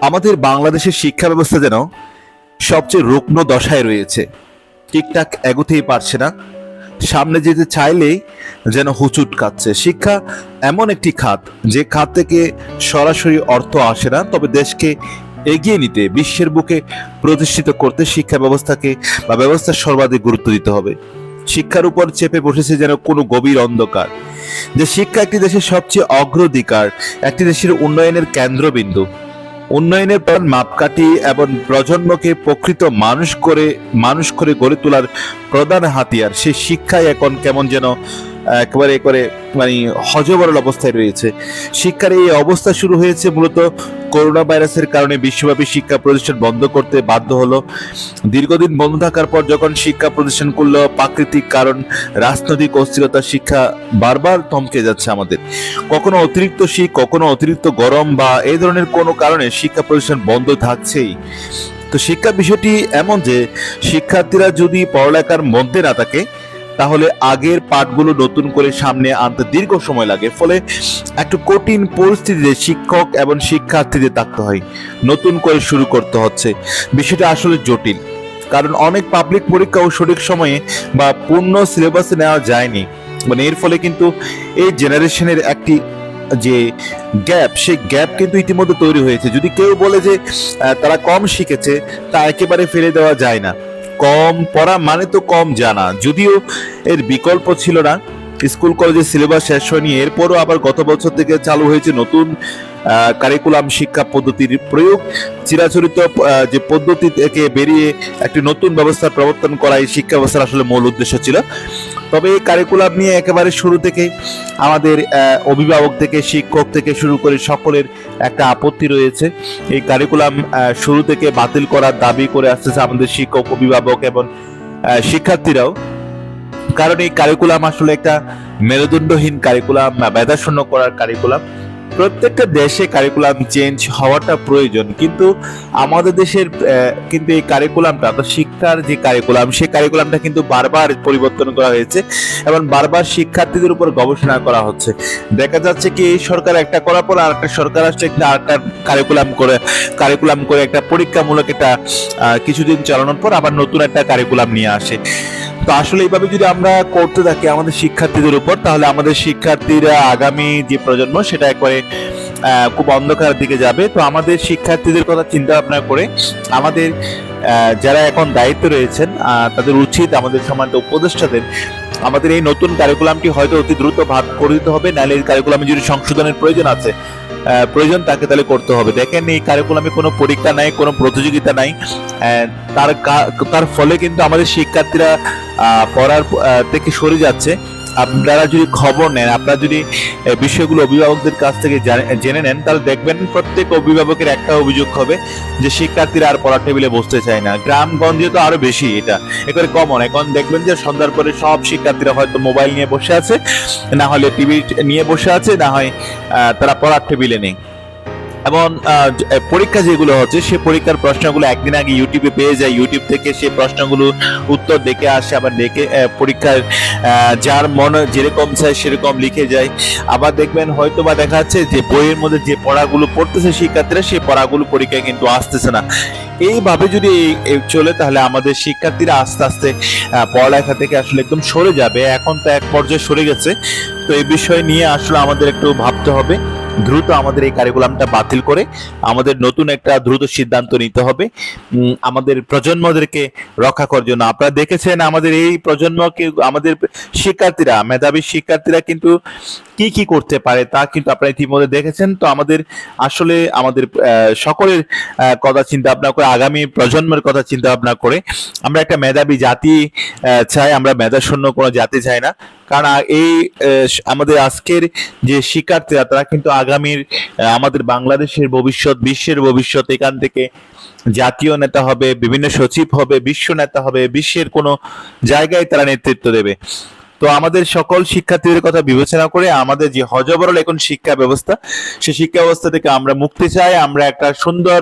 আমাদের বাংলাদেশের শিক্ষা ব্যবস্থা যেন সবচেয়ে রুগ্ন দশায় রয়েছে। ঠিকঠাক এগোতেই পারছে না। সামনে যেতে চাইলেই যেন হুচুট কাচ্ছে। শিক্ষা এমন একটি খাত, যে খাত থেকে সরাসরি অর্থ আসে না, তবে দেশকে এগিয়ে নিতে, বিশ্বের বুকে প্রতিষ্ঠিত করতে শিক্ষা ব্যবস্থাকে বা ব্যবস্থার সর্বাধিক গুরুত্ব দিতে হবে। শিক্ষার উপর চেপে বসেছে যেন কোনো গভীর অন্ধকার। যে শিক্ষা একটি দেশের সবচেয়ে অগ্রাধিকার, একটি দেশের উন্নয়নের কেন্দ্রবিন্দু। উন্নয়নের পর মাপকাঠি এবং প্রজন্মকে প্রকৃত মানুষ করে মানুষ করে গড়ে তোলার প্রধান হাতিয়ার। সেই শিক্ষায় এখন কেমন যেন একেবারে করে মানে হজবরল অবস্থায় রয়েছে। শিক্ষার এই অবস্থা শুরু হয়েছে মূলত করোনা ভাইরাসের কারণে বিশ্বব্যাপী শিক্ষা প্রতিষ্ঠান বন্ধ করতে বাধ্য হলো। দীর্ঘদিন বন্ধ থাকার পর যখন শিক্ষা প্রতিষ্ঠান করল প্রাকৃতিক কারণ, রাজনৈতিক অস্থিরতা, শিক্ষা বারবার থমকে যাচ্ছে আমাদের। কখনো অতিরিক্ত শীত, কখনো অতিরিক্ত গরম বা এই ধরনের কোনো কারণে শিক্ষা প্রতিষ্ঠান বন্ধ থাকছেই। তো শিক্ষা বিষয়টি এমন যে, শিক্ষার্থীরা যদি পড়ালেখার মধ্যে না থাকে তাহলে আগের পাঠগুলো নতুন করে সামনে আনতে দীর্ঘ সময় লাগে। ফলে একটু কঠিন পরিস্থিতিতে শিক্ষক এবং শিক্ষার্থীদের থাকতে হয়। নতুন করে শুরু করতে হচ্ছে। বিষয়টা আসলে জটিল। কারণ অনেক পাবলিক পরীক্ষাও সঠিক সময়ে বা পূর্ণ সিলেবাসে নেওয়া যায়নি। মানে এর ফলে কিন্তু এই জেনারেশনের একটি যে গ্যাপ সেই গ্যাপ কিন্তু ইতিমধ্যে তৈরি হয়েছে। যদি কেউ বলে যে তারা কম শিখেছে, তা একেবারে ফেলে দেওয়া যায় না। কম পড়া মানে তো কম জানা। যদিও এর বিকল্প ছিল না, স্কুল কলেজের সিলেবাস শেষ হয়নি, এরপরও আবার গত বছর থেকে চালু হয়েছে নতুন কারিকুলাম শিক্ষা পদ্ধতির প্রয়োগ। চিরাচরিত যে পদ্ধতি থেকে বেরিয়ে একটি নতুন ব্যবস্থার প্রবর্তন করা এই শিক্ষা ব্যবস্থার আসলে মূল উদ্দেশ্য ছিল। তবে এই কারিকুলাম নিয়ে একেবারে শুরু থেকে আমাদের অভিভাবক থেকে, শিক্ষক থেকে শুরু করে সকলের একটা আপত্তি রয়েছে। এই কারিকুলাম শুরু থেকে বাতিল করার দাবি করে আসতেছে আমাদের শিক্ষক, অভিভাবক এবং শিক্ষার্থীরাও। কারণ এই কারিকুলাম আসলে একটা মেরুদণ্ডহীন কারিকুলাম মেধাশূন্য করার কারিকুলাম প্রত্যেকটা দেশে কারিকুলাম চেঞ্জ হওয়াটা প্রয়োজন। কিন্তু আমাদের দেশের কিন্তু এই কারিকুলামটা অর্থাৎ শিক্ষার যে কারিকুলাম সেই কারিকুলামটা কিন্তু বারবার পরিবর্তন করা হয়েছে এবং বারবার শিক্ষার্থীদের উপর গবেষণা করা হচ্ছে। দেখা যাচ্ছে কি, এই সরকার একটা করার পর আর একটা সরকার আসছে, একটা আরেকটা কারিকুলাম করে কারিকুলাম করে একটা পরীক্ষামূলক একটা কিছুদিন চালানোর পর আবার নতুন একটা কারিকুলাম নিয়ে আসে। তো আসলে এইভাবে যদি আমরা করতে থাকি আমাদের শিক্ষার্থীদের উপর, তাহলে আমাদের শিক্ষার্থীরা আগামী যে প্রজন্ম, সেটা একবারে খুব অন্ধকারের দিকে যাবে। তো আমাদের শিক্ষার্থীদের কথা চিন্তা ভাবনা করে আমাদের যারা এখন দায়িত্ব রয়েছেন তাদের উচিত আমাদের সমান্ত উপদেষ্টাদের আমাদের এই নতুন কারিকুলামটি হয়তো অতি দ্রুত ভাগ করে দিতে হবে, নাহলে এই কারিকুলামে যদি সংশোধনের প্রয়োজন আছে প্রয়োজন তাকে তাহলে করতে হবে। দেখেন, এই কারিকুলামে কোনো পরীক্ষা নাই, কোনো প্রতিযোগিতা নাই তার তার ফলে কিন্তু আমাদের শিক্ষার্থীরা পড়ার থেকে সরে যাচ্ছে। আপনারা যদি খবর নেন, আপনারা যদি বিষয়গুলো অভিভাবকদের কাছ থেকে জেনে নেন, তাহলে দেখবেন প্রত্যেক অভিভাবকের একটা অভিযোগ হবে যে শিক্ষার্থীরা আর পড়ার টেবিলে বসতে চায় না। গ্রামগঞ্জে তো আরও বেশি এটা। একেবারে কমন এখন দেখবেন যে সন্ধ্যার পরে সব শিক্ষার্থীরা হয়তো মোবাইল নিয়ে বসে আছে, না হলে টিভি নিয়ে বসে আছে, না হয় তারা পড়ার টেবিলে নেই। এবং পরীক্ষা যেগুলো হচ্ছে, সে পরীক্ষার প্রশ্নগুলো একদিন আগে ইউটিউবে পেয়ে যায়। ইউটিউব থেকে সেই প্রশ্নগুলো উত্তর দেখে আসে, আবার দেখে পরীক্ষার যার মনে যেরকম চায় সেরকম লিখে যায়। আবার দেখবেন হয়তো বা দেখা যাচ্ছে যে, বইয়ের মধ্যে যে পড়াগুলো পড়তেছে শিক্ষার্থীরা সেই পড়াগুলো পরীক্ষায় কিন্তু আসতেছে না। এইভাবে যদি চলে, তাহলে আমাদের শিক্ষার্থীরা আস্তে আস্তে পড়ালেখা থেকে আসলে একদম সরে যাবে। এখন তো এক পর্যায়ে সরে গেছে। তো এই বিষয় নিয়ে আসলে আমাদের একটু ভাবতে হবে। দ্রুত আমাদের এই কারিকুলামটা বাতিল করে আমাদের নতুন একটা দ্রুত সিদ্ধান্ত নিতে হবে। আমাদের প্রজন্মদেরকে রক্ষা করার জন্য। আপনারা দেখেছেন আমাদের এই প্রজন্মকে, আমাদের শিক্ষার্থীরা, মেধাবী শিক্ষার্থীরা কিন্তু কি কি করতে পারে তা কিন্তু আপনারা ইতিমধ্যে দেখেছেন। তো আমাদের আসলে আমাদের সকলের কথা চিন্তা ভাবনা করে, আগামী প্রজন্মের কথা চিন্তা ভাবনা করে আমরা একটা মেধাবী জাতি চাই। আমরা মেধাশূন্য কোনো জাতি চাই না। কারণ এই আমাদের আজকের যে শিক্ষার্থীরা, তারা কিন্তু আগামীর আমাদের বাংলাদেশের ভবিষ্যৎ, বিশ্বের ভবিষ্যৎ, এখান থেকে জাতীয় নেতা হবে, বিভিন্ন সচিব হবে, বিশ্ব নেতা হবে, বিশ্বের কোনো জায়গায় তারা নেতৃত্ব দেবে। তো আমাদের সকল শিক্ষার্থীদের কথা বিবেচনা করে আমাদের যে হজবরল এখন শিক্ষা ব্যবস্থা সেই শিক্ষা ব্যবস্থা থেকে আমরা মুক্তি চাই, আমরা একটা সুন্দর